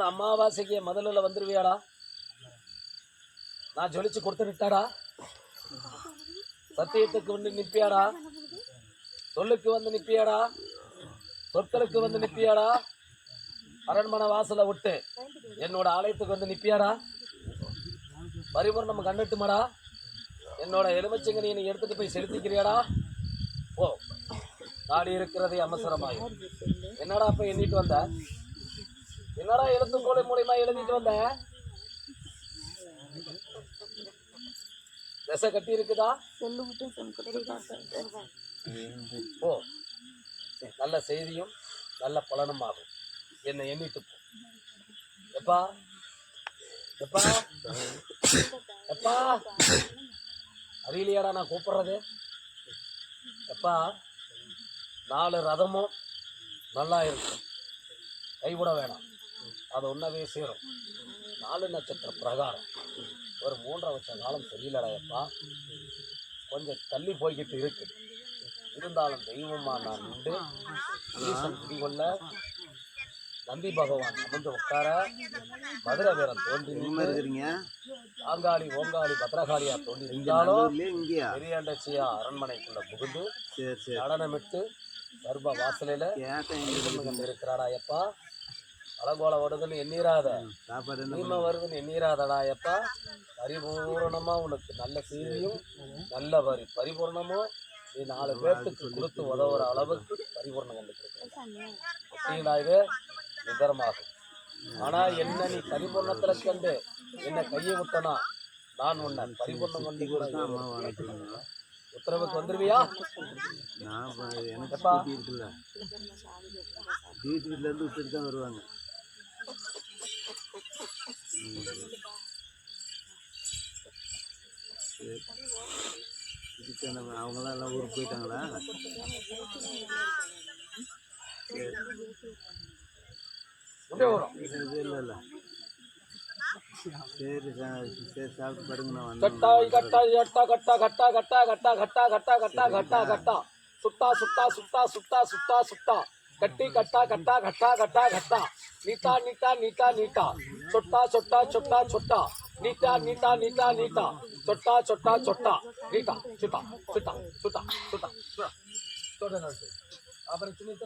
மூணு அமாவாசைக்கு முதல்ல வந்துருவியாடா? நான் ஜொலிச்சு கொடுத்துட்டாடா சத்தியத்துக்கு வந்து நிற்பியாடா சொல்லுக்கு வந்து நிற்பியாடா சொற்களுக்கு வந்து நிற்பியாடா அரண்மனை வாசலை விட்டு என்னோட ஆலயத்துக்கு வந்து நிற்பியாடா பரிபூர்ணம் கண்டுட்டுமாடா என்னோட எலுமிச்சங்கனி நீ எடுத்துட்டு போய் செலுத்திக்கிறியாடா? ஓ நாடி இருக்கிறதே அவசரமாயும் என்னடா போய் எண்ணிட்டு வந்த? என்னடா எழுத்துக்கோலை மூலியமா எழுதிட்டு வந்த? திசை கட்டி இருக்குதா? ஓ நல்ல செய்தியும் நல்ல பலனும் ஆகும். என்னை எண்ணிட்டு போ. எப்பா? எப்பா? எப்பா? அறியலையாடா நான் கூப்பிடுறது? எப்பா? நாலு ரதமும் நல்லா இருக்கும். கைவிட வேணாம். அது ஒன்றவே சேரும். நாலு நட்சத்திர பிரகாரம். ஒரு மூன்றரை வருஷ காலம் தெரியலடா எப்பா கொஞ்சம் தள்ளி போய்கிட்டு இருக்கு. இருந்தாலும் தெய்வமா நான் உண்டு ஈசன் குடிகொள்ள நந்தி பகவான் அமர்ந்து உட்கார மதுரை வீரன் தோன்றி ஆங்காளி ஓங்காளி பத்ரகாளியா தோன்றி இருந்தாலும் பெரியாண்டச்சியா அரண்மனைக்குள்ள புகுந்து நடனமிட்டு கர்ப்ப வாசலில கேட்டேன். எங்க அலங்கோல வருதுன்னு எண்ணிராத தீமை வருதுன்னு எண்ணிராதடா எப்பா பரிபூரணமா உனக்கு நல்ல செய்தியும் நல்ல வரி. பரிபூர்ணமும் நீ நாலு பேர்த்துக்கு கொடுத்து உதவுற அளவுக்கு பரிபூர்ணம் கொண்டு கொடுக்குறேன் பார்த்தீங்களா இது நிதர்மாகும் ஆனா என்ன நீ பரிபூர்ணத்துல கண்டு என்ன கையை விட்டனா நான் உன்னை பரிபூர்ணம் கொண்டு கூட உத்தரவுக்கு வந்துருவியா? நான் எனக்கு வீட்டுல இருந்து விட்டுட்டு தான் வருவாங்க. இதுக்கு அவங்களாம் எல்லாம் ஊருக்கு போயிட்டாங்களா சரி வரும் இல்லை இல்லை சரி சரி சாப்பிட்டு படுங்க நான் கட்டாய் கட்டா கட்டா கட்டா கட்டா கட்டா கட்டா கட்டா கட்டா கட்டா கட்டா. கட்டா சுட்டா சுட்டா சுட்டா சுட்டா சுட்டா சுட்டா कट्टी कट्टा कट्टा घट्टा घट्टा घट्टा नीता नीता नीता नीता छोटा छोटा छोटा छोटा नीता नीता नीता नीता छोटा छोटा छोटा नीता छोटा छोटा छोटा छोटा छोटा ಅಪರಿಚಿತ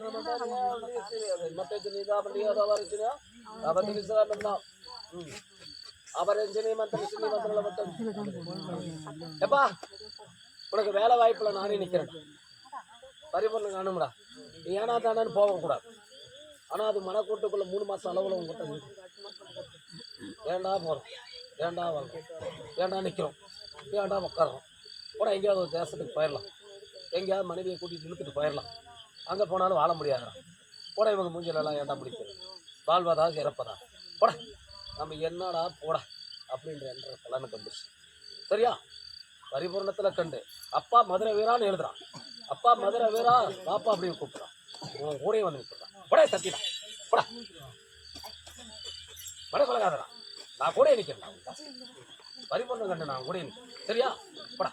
ಮತ್ತೆ ಚಿನಿದ ಅಪರಿಚಿತ ಅಪರಿಚಿತ ಅಪರಿಚಿತ ಬಂದ அபரஞ்சனி மந்திரம் சினி மந்திரம் மட்டும் எப்பா உனக்கு வேலை வாய்ப்புல நானே நிக்கிறேன் பரிபூர்ணம் காணும்டா. நீ ஏனா தானான்னு போகக்கூடாது ஆனால் அது மனக்கூட்டுக்குள்ளே மூணு மாதம் அளவில் உங்ககிட்ட வேண்டாம் போகிறோம் ஏண்டா ஏன்டா வரோம் ஏன்டா நிக்கிறோம்? ஏன்டா உட்காரோம் கூட எங்கேயாவது ஒரு தேசத்துக்கு போயிடலாம் எங்கேயாவது மனைவியை கூட்டிகிட்டு இழுத்துட்டு போயிடலாம் அங்கே போனாலும் வாழ முடியாதுடா. போட இவங்க மூஞ்சிலெல்லாம் ஏன்டா பிடிக்கிறது வாழ்வதா இறப்பதா? போட நம்ம என்னடா போட அப்படின்ற என்ற பலனுக்கு வந்துருச்சு. சரியா? பரிபூர்ணத்தில் கண்டு. அப்பா மதுரை வீரான்னு எழுதுறான். அப்பா மதுரை வீரா பாப்பா அப்படின்னு கூப்பிட்றான். உன் வந்து கூப்பிட்றான் போடே சத்திடா படா. வட கொலகாதடா நான் கூட நிற்கிறேன் பரிபூர்ண கண்டு நான் கூட நிற்கிறேன் சரியா? படா.